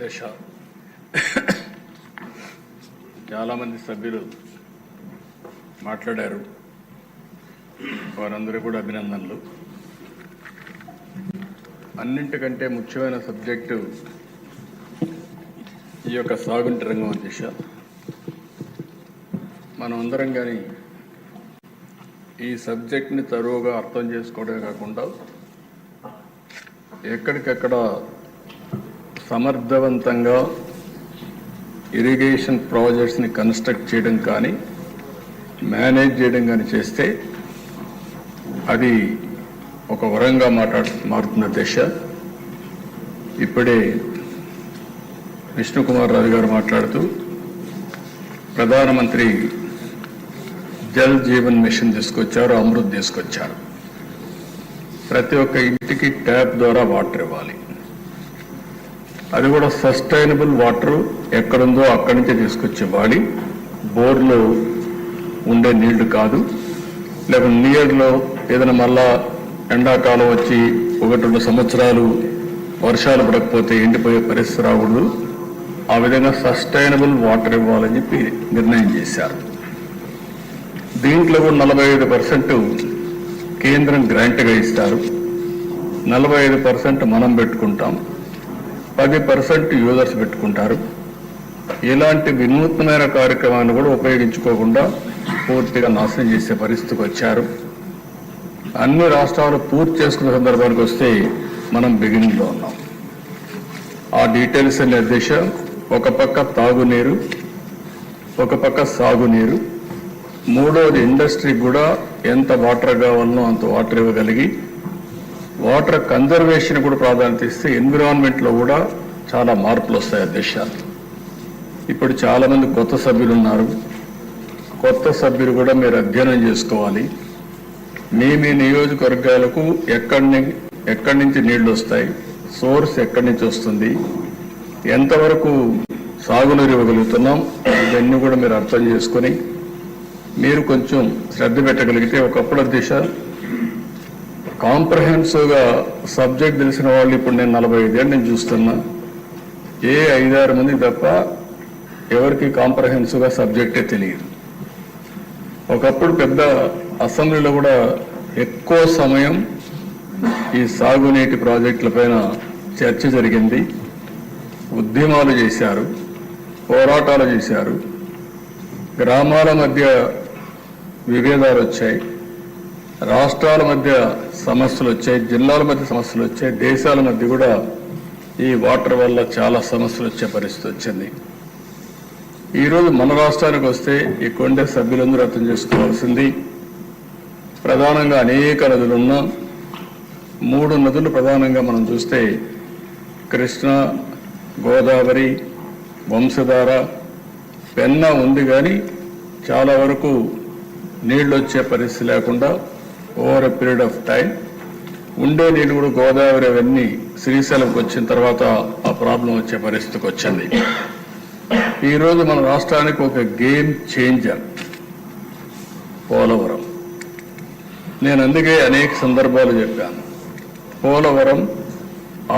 దశ చాలామంది సభ్యులు మాట్లాడారు. వారందరూ కూడా అభినందనలు. అన్నింటికంటే ముఖ్యమైన సబ్జెక్టు ఈ యొక్క సాగుంటి రంగం దిశ మనం అందరం కానీ ఈ సబ్జెక్ట్ని తరువుగా అర్థం చేసుకోవడమే కాకుండా ఎక్కడికెక్కడ సమర్థవంతంగా ఇరిగేషన్ ప్రాజెక్ట్స్ని కన్స్ట్రక్ట్ చేయడం కానీ మేనేజ్ చేయడం కానీ చేస్తే అది ఒక వరంగా మాట్లాడు మారుతున్న దశ. ఇప్పుడే విష్ణుకుమార్ రాజు గారు మాట్లాడుతూ ప్రధానమంత్రి జల్ జీవన్ మిషన్ తీసుకొచ్చారు అమృత్ తీసుకొచ్చారు. ప్రతి ఒక్క ఇంటికి ట్యాప్ ద్వారా వాటర్ ఇవ్వాలి. అది కూడా సస్టైనబుల్ వాటర్ ఎక్కడుందో అక్కడి నుంచే తీసుకొచ్చి వాడి బోర్లో ఉండే నీళ్ళు కాదు. లేక నియర్లో ఏదైనా మళ్ళా ఎండాకాలం వచ్చి ఒకటి రెండు సంవత్సరాలు వర్షాలు పడకపోతే ఎండిపోయే పరిస్థితి రాకూడదు. ఆ విధంగా సస్టైనబుల్ వాటర్ ఇవ్వాలని చెప్పి నిర్ణయం చేశారు. దీంట్లో కూడా నలభై ఐదు పర్సెంట్ కేంద్రం గ్రాంట్గా ఇస్తారు. నలభై ఐదు పర్సెంట్ మనం పెట్టుకుంటాం. పది పర్సెంట్ యూజర్స్ పెట్టుకుంటారు. ఇలాంటి వినూత్నమైన కార్యక్రమాన్ని కూడా ఉపయోగించుకోకుండా పూర్తిగా నాశనం చేసే పరిస్థితికి వచ్చారు. అన్ని రాష్ట్రాలు పూర్తి చేసుకున్న సందర్భానికి వస్తే మనం బిగినింగ్లో ఉన్నాం. ఆ డీటెయిల్స్ అనే దిశ ఒక పక్క తాగునీరు ఒక పక్క సాగునీరు మూడోది ఇండస్ట్రీకి కూడా ఎంత వాటర్ కావాలనో అంత వాటర్ ఇవ్వగలిగి వాటర్ కన్జర్వేషన్ కూడా ప్రాధాన్యత ఇస్తే ఎన్విరాన్మెంట్లో కూడా చాలా మార్పులు వస్తాయి ఆ దేశాలు. ఇప్పుడు చాలామంది కొత్త సభ్యులు ఉన్నారు. కొత్త సభ్యులు కూడా మీరు అధ్యయనం చేసుకోవాలి. మీ మీ నియోజకవర్గాలకు ఎక్కడి ఎక్కడి నుంచి నీళ్ళు వస్తాయి? సోర్స్ ఎక్కడి నుంచి వస్తుంది? ఎంతవరకు సాగునీరు ఇవ్వగలుగుతున్నాం? ఇవన్నీ కూడా మీరు అర్థం చేసుకొని మీరు కొంచెం శ్రద్ధ పెట్టగలిగితే ఒకప్పుడు దిశ కాంప్రహెన్సివ్గా సబ్జెక్ట్ తెలిసిన వాళ్ళు ఇప్పుడు నేను నలభై ఐదేళ్ళు నేను చూస్తున్నా. ఏ ఐదారు మంది తప్ప ఎవరికి కాంప్రహెన్సివ్గా సబ్జెక్టే తెలియదు. ఒకప్పుడు పెద్ద అసెంబ్లీలో కూడా ఎక్కువ సమయం ఈ సాగునీటి ప్రాజెక్టుల పైన చర్చ జరిగింది. ఉద్యమాలు చేశారు పోరాటాలు చేశారు. గ్రామాల మధ్య విభేదాలు వచ్చాయి. రాష్ట్రాల మధ్య సమస్యలు వచ్చాయి జిల్లాల మధ్య సమస్యలు వచ్చాయి దేశాల మధ్య కూడా ఈ వాటర్ వల్ల చాలా సమస్యలు వచ్చే పరిస్థితి వచ్చింది. ఈరోజు మన రాష్ట్రానికి వస్తే ఈ కొండే సభ్యులందరూ అర్థం చేసుకోవాల్సింది ప్రధానంగా అనేక నదులు ఉన్నా మూడు నదులు ప్రధానంగా మనం చూస్తే కృష్ణ గోదావరి వంశధార పెన్నా ఉంది కానీ చాలా వరకు నీళ్ళు వచ్చే పరిస్థితి లేకుండా over a period of time ఉండే నీళ్ళు కూడా గోదావరి అవన్నీ శ్రీశైలంకి వచ్చిన తర్వాత ఆ ప్రాబ్లం వచ్చే పరిస్థితికి వచ్చింది. ఈరోజు మన రాష్ట్రానికి ఒక గేమ్ చేంజర్ పోలవరం. నేను అందుకే అనేక సందర్భాలు చెప్పాను. పోలవరం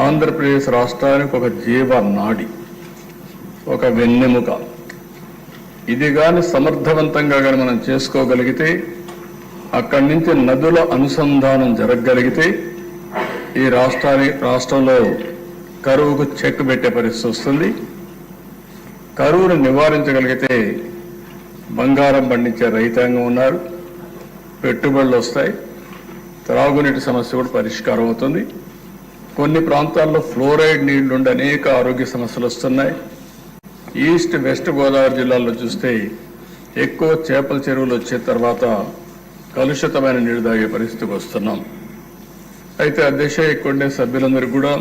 ఆంధ్రప్రదేశ్ రాష్ట్రానికి ఒక జీవ నాడి ఒక వెన్నెముక. ఇది కానీ సమర్థవంతంగా కానీ మనం చేసుకోగలిగితే అక్కడి నుంచి నదుల అనుసంధానం జరగగలిగితే ఈ రాష్ట్రాన్ని రాష్ట్రంలో కరువుకు చెక్ పెట్టే పరిస్థితి వస్తుంది. కరువును నివారించగలిగితే బంగారం పండించే రైతాంగం ఉన్నారు. పెట్టుబడులు వస్తాయి. త్రాగునీటి సమస్య కూడా పరిష్కారం అవుతుంది. కొన్ని ప్రాంతాల్లో ఫ్లోరైడ్ నీళ్ళుండి అనేక ఆరోగ్య సమస్యలు వస్తున్నాయి. ఈస్ట్ వెస్ట్ గోదావరి జిల్లాల్లో చూస్తే ఎక్కువ చేపల చెరువులు వచ్చిన తర్వాత కలుషితమైన నీరు తాగే పరిస్థితికి వస్తున్నాం. అయితే అధ్యక్ష దిశ ఉండే సభ్యులందరికీ కూడా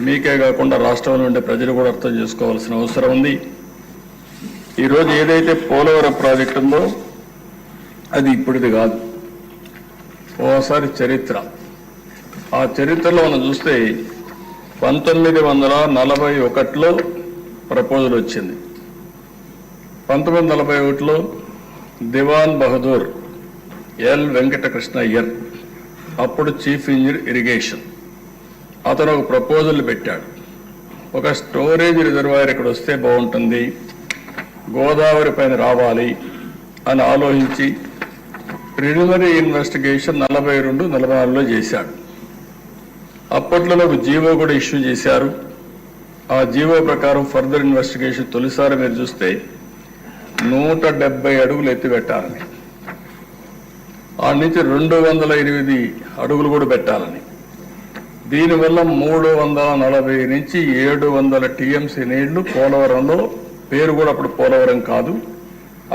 మీకే కాకుండా రాష్ట్రంలో ఉండే ప్రజలు కూడా అర్థం చేసుకోవాల్సిన అవసరం ఉంది. ఈరోజు ఏదైతే పోలవరం ప్రాజెక్ట్ ఉందో అది ఇప్పుడుది కాదు. ఓసారి చరిత్ర. ఆ చరిత్రలో మనం చూస్తే పంతొమ్మిది వందల నలభై ఒకటిలో ప్రపోజల్ వచ్చింది. పంతొమ్మిది వందల నలభై ఒకటిలో దివాన్ బహదూర్ ఎల్ వెంకటకృష్ణ అయ్యర్ అప్పుడు చీఫ్ ఇంజనీర్ ఇరిగేషన్. అతను ఒక ప్రపోజల్ పెట్టాడు. ఒక స్టోరేజ్ రిజర్వాయర్ ఇక్కడ వస్తే బాగుంటుంది గోదావరి పైన రావాలి అని ఆలోచించి ప్రిలిమినరీ ఇన్వెస్టిగేషన్ నలభై రెండు నలభై నాలుగులో చేశాడు. అప్పట్లో ఒక జీవో కూడా ఇష్యూ చేశారు. ఆ జీవో ప్రకారం ఫర్దర్ ఇన్వెస్టిగేషన్ తొలిసారి మీరు చూస్తే నూట డెబ్బై అడుగులు ఎత్తిపెట్టాలని ఆ నుంచి రెండు వందల ఎనిమిది అడుగులు కూడా పెట్టాలని. దీనివల్ల మూడు వందల నలభై నుంచి ఏడు వందల టీఎంసీ నీళ్ళు పోలవరంలో పేరు కూడా అప్పుడు పోలవరం కాదు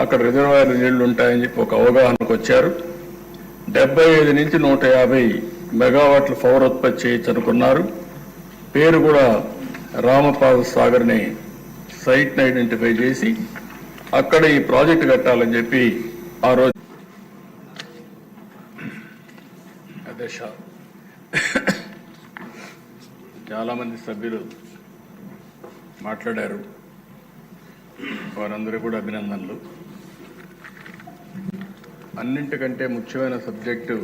అక్కడ రిజర్వాయర్ నీళ్ళు ఉంటాయని చెప్పి ఒక అవగాహనకు వచ్చారు. డెబ్బై ఐదు నుంచి నూట యాభై మెగావాట్లు పవర్ ఉత్పత్తి చేయొచ్చు అనుకున్నారు. పేరు కూడా రామపాద సాగర్ని సైట్ని ఐడెంటిఫై చేసి అక్కడ ఈ ప్రాజెక్టు కట్టాలని చెప్పి ఆ రోజు అధ్యక్ష చాలామంది సభ్యులు మాట్లాడారు. వారందరూ కూడా అభినందనలు. అన్నింటికంటే ముఖ్యమైన సబ్జెక్టు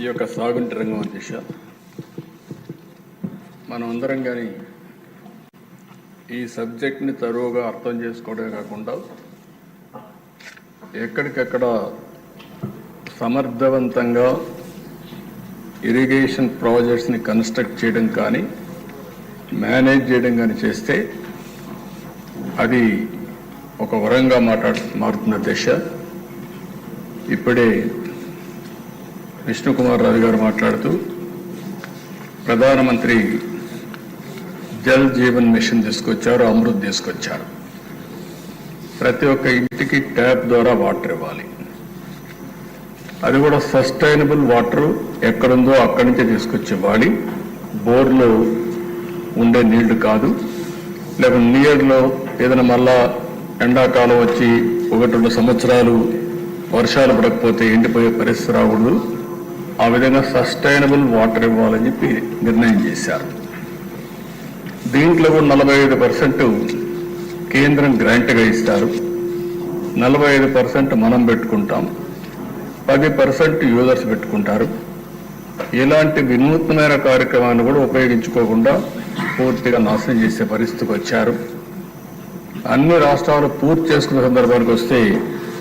ఈ యొక్క సాగుంటి రంగం అధ్యక్ష మనం అందరం కానీ ఈ సబ్జెక్ట్ని తరువుగా అర్థం చేసుకోవడమే కాకుండా ఎక్కడికెక్కడ సమర్థవంతంగా ఇరిగేషన్ ప్రాజెక్ట్స్ని కన్స్ట్రక్ట్ చేయడం కానీ మేనేజ్ చేయడం కానీ చేస్తే అది ఒక వరంగా మాట్లాడు మారుతున్న దశ. ఇప్పుడే విష్ణుకుమార్ రాజు గారు మాట్లాడుతూ ప్రధానమంత్రి జల్ జీవన్ మిషన్ తీసుకొచ్చారు అమృత్ తీసుకొచ్చారు. ప్రతి ఒక్క ఇంటికి ట్యాప్ ద్వారా వాటర్ ఇవ్వాలి. అది కూడా సస్టైనబుల్ వాటర్ ఎక్కడుందో అక్కడి నుంచే తీసుకొచ్చి వాడి బోర్లో ఉండే నీళ్ళు కాదు. లేకపోతే నియర్లో ఏదైనా మళ్ళా ఎండాకాలం వచ్చి ఒకటి రెండు సంవత్సరాలు వర్షాలు పడకపోతే ఎండిపోయే పరిస్థితి రాకూడదు. ఆ విధంగా సస్టైనబుల్ వాటర్ ఇవ్వాలని చెప్పి నిర్ణయం చేశారు. దీంట్లో కూడా నలభై ఐదు పర్సెంట్ కేంద్రం గ్రాంట్గా ఇస్తారు. నలభై ఐదు పర్సెంట్ మనం పెట్టుకుంటాం. పది పర్సెంట్ యూజర్స్ పెట్టుకుంటారు. ఇలాంటి వినూత్నమైన కార్యక్రమాన్ని కూడా ఉపయోగించుకోకుండా పూర్తిగా నాశనం చేసే పరిస్థితికి వచ్చారు. అన్ని రాష్ట్రాలు పూర్తి చేసుకున్న సందర్భానికి వస్తే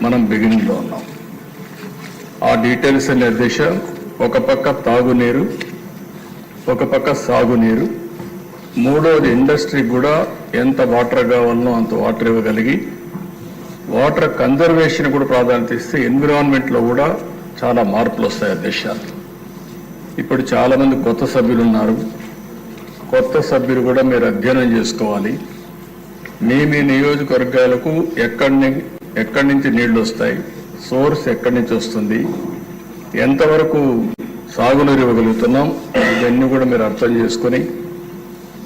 మనం బిగినింగ్లో ఉన్నాం. ఆ డీటెయిల్స్ అనే దిశ ఒక పక్క తాగునీరు ఒక పక్క సాగునీరు మూడోది ఇండస్ట్రీ కూడా ఎంత వాటర్ కావాలనో అంత వాటర్ ఇవ్వగలిగి వాటర్ కన్జర్వేషన్ కూడా ప్రాధాన్యత ఇస్తే ఎన్విరాన్మెంట్లో కూడా చాలా మార్పులు వస్తాయి దేశాలు ఇప్పుడు చాలామంది కొత్త సభ్యులు ఉన్నారు. కొత్త సభ్యులు కూడా మీరు అధ్యయనం చేసుకోవాలి. మీ మీ నియోజకవర్గాలకు ఎక్కడి ఎక్కడి నుంచి నీళ్ళు వస్తాయి? సోర్స్ ఎక్కడి నుంచి వస్తుంది? ఎంతవరకు సాగునీరు ఇవ్వగలుగుతున్నాం? ఇవన్నీ కూడా మీరు అర్థం చేసుకొని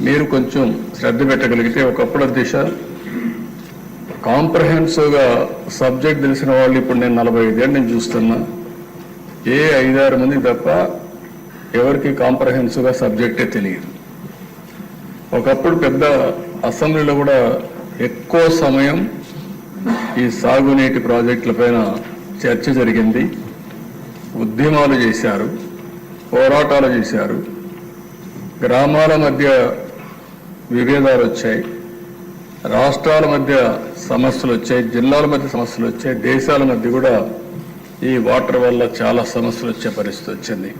మీరు కొంచెం శ్రద్ధ పెట్టగలిగితే ఒకప్పుడు దిశ కాంప్రహెన్సివ్గా సబ్జెక్ట్ తెలిసిన వాళ్ళు ఇప్పుడు నేను నలభై ఐదేళ్ళు నేను చూస్తున్నా. ఏ ఐదారు మంది తప్ప ఎవరికి కాంప్రహెన్సివ్గా సబ్జెక్టే తెలియదు. ఒకప్పుడు పెద్ద అసెంబ్లీలో కూడా ఎక్కువ సమయం ఈ సాగునీటి ప్రాజెక్టుల పైన చర్చ జరిగింది. ఉద్యమాలు చేశారు పోరాటాలు చేశారు. గ్రామాల మధ్య విభేదాలు వచ్చాయి. రాష్ట్రాల మధ్య సమస్యలు వచ్చాయి జిల్లాల మధ్య సమస్యలు వచ్చాయి దేశాల మధ్య కూడా ఈ వాటర్ వల్ల చాలా సమస్యలు వచ్చే పరిస్థితి వచ్చింది.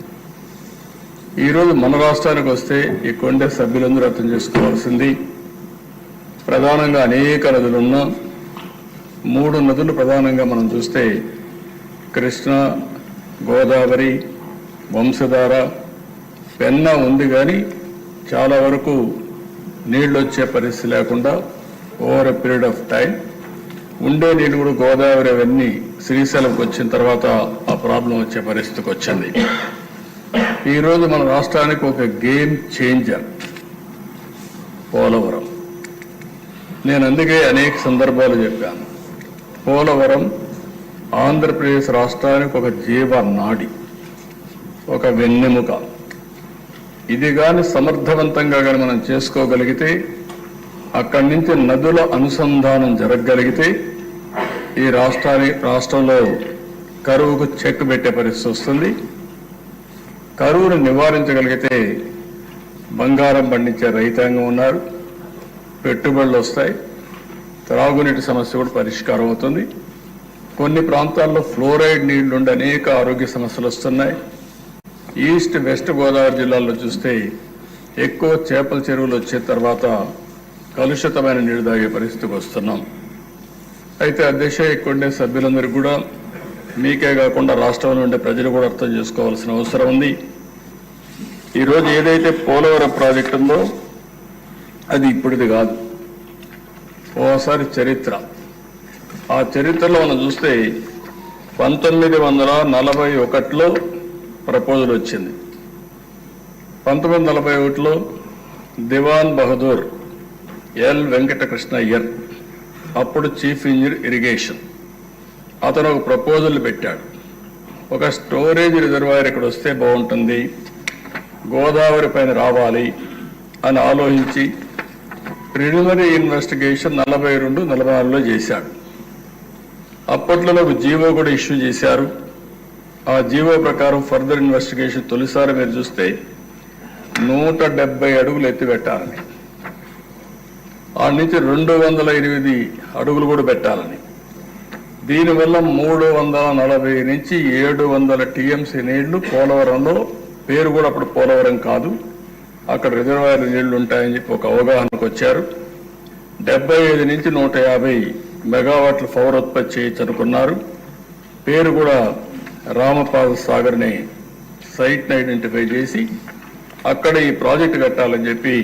ఈరోజు మన రాష్ట్రానికి వస్తే ఈ కొండ సభ్యులందరూ అర్థం చేసుకోవాల్సింది ప్రధానంగా అనేక నదులున్నా మూడు నదులు ప్రధానంగా మనం చూస్తే కృష్ణ గోదావరి వంశధార పెన్నా ఉంది కానీ చాలా వరకు నీళ్ళు వచ్చే పరిస్థితి లేకుండా over a period of time ఉండే నీళ్ళు కూడా గోదావరి అవన్నీ శ్రీశైలంకి వచ్చిన తర్వాత ఆ ప్రాబ్లం వచ్చే పరిస్థితికి వచ్చింది. ఈరోజు మన రాష్ట్రానికి ఒక గేమ్ చేంజర్ పోలవరం. నేను అందుకే అనేక సందర్భాలు చెప్పాను. పోలవరం ఆంధ్రప్రదేశ్ రాష్ట్రానికి ఒక జీవ నాడి ఒక వెన్నెముక. ఇది కానీ సమర్థవంతంగా కానీ మనం చేసుకోగలిగితే అక్కడి నుంచి నదుల అనుసంధానం జరగగలిగితే ఈ రాష్ట్రాన్ని రాష్ట్రంలో కరువుకు చెక్ పెట్టే పరిస్థితి వస్తుంది. కరువును నివారించగలిగితే బంగారం పండించే రైతాంగం ఉన్నారు. పెట్టుబడులు వస్తాయి. త్రాగునీటి సమస్య కూడా పరిష్కారం అవుతుంది. కొన్ని ప్రాంతాల్లో ఫ్లోరైడ్ నీళ్ళుండి అనేక ఆరోగ్య సమస్యలు వస్తున్నాయి. ఈస్ట్ వెస్ట్ గోదావరి జిల్లాల్లో చూస్తే ఎక్కువ చేపల చెరువులు వచ్చిన తర్వాత కలుషితమైన నీరు తాగే పరిస్థితికి వస్తున్నాం. అయితే అధ్యక్ష దిశ ఉండే సభ్యులందరికీ కూడా మీకే కాకుండా రాష్ట్రంలో ఉండే ప్రజలు కూడా అర్థం చేసుకోవాల్సిన అవసరం ఉంది. ఈరోజు ఏదైతే పోలవరం ప్రాజెక్ట్ ఉందో అది ఇప్పుడుది కాదు. ఓసారి చరిత్ర. ఆ చరిత్రలో మనం చూస్తే పంతొమ్మిది వందల నలభై ఒకటిలో ప్రపోజల్ వచ్చింది. పంతొమ్మిది వందల నలభై ఒకటిలో దివాన్ బహదూర్ ఎల్ వెంకటకృష్ణ అయ్యర్ అప్పుడు చీఫ్ ఇంజనీర్ ఇరిగేషన్. అతను ఒక ప్రపోజల్ పెట్టాడు. ఒక స్టోరేజ్ రిజర్వాయర్ ఇక్కడ వస్తే బాగుంటుంది గోదావరి పైన రావాలి అని ఆలోచించి ప్రిలిమినరీ ఇన్వెస్టిగేషన్ నలభై రెండు నలభై నాలుగులో చేశాడు. అప్పట్లో ఒక జీవో కూడా ఇష్యూ చేశారు. ఆ జీవో ప్రకారం ఫర్దర్ ఇన్వెస్టిగేషన్ తొలిసారి మీరు చూస్తే నూట డెబ్బై అడుగులు ఎత్తి పెట్టాలని నుంచి రెండు వందల ఎనిమిది అడుగులు కూడా పెట్టాలని. దీనివల్ల మూడు వందల నలభై నుంచి ఏడు వందల టీఎంసీ నీళ్ళు పోలవరంలో పేరు కూడా అప్పుడు పోలవరం కాదు అక్కడ రిజర్వాయర్ నీళ్ళు ఉంటాయని చెప్పి ఒక అవగాహనకు వచ్చారు. డెబ్బై ఐదు నుంచి నూట యాభై మెగావాట్ల పవర్ ఉత్పత్తి చేయొచ్చు అనుకున్నారు. పేరు కూడా రామపాద సాగర్ని సైట్ని ఐడెంటిఫై చేసి అక్కడ ఈ ప్రాజెక్ట్ కట్టాలని చెప్పి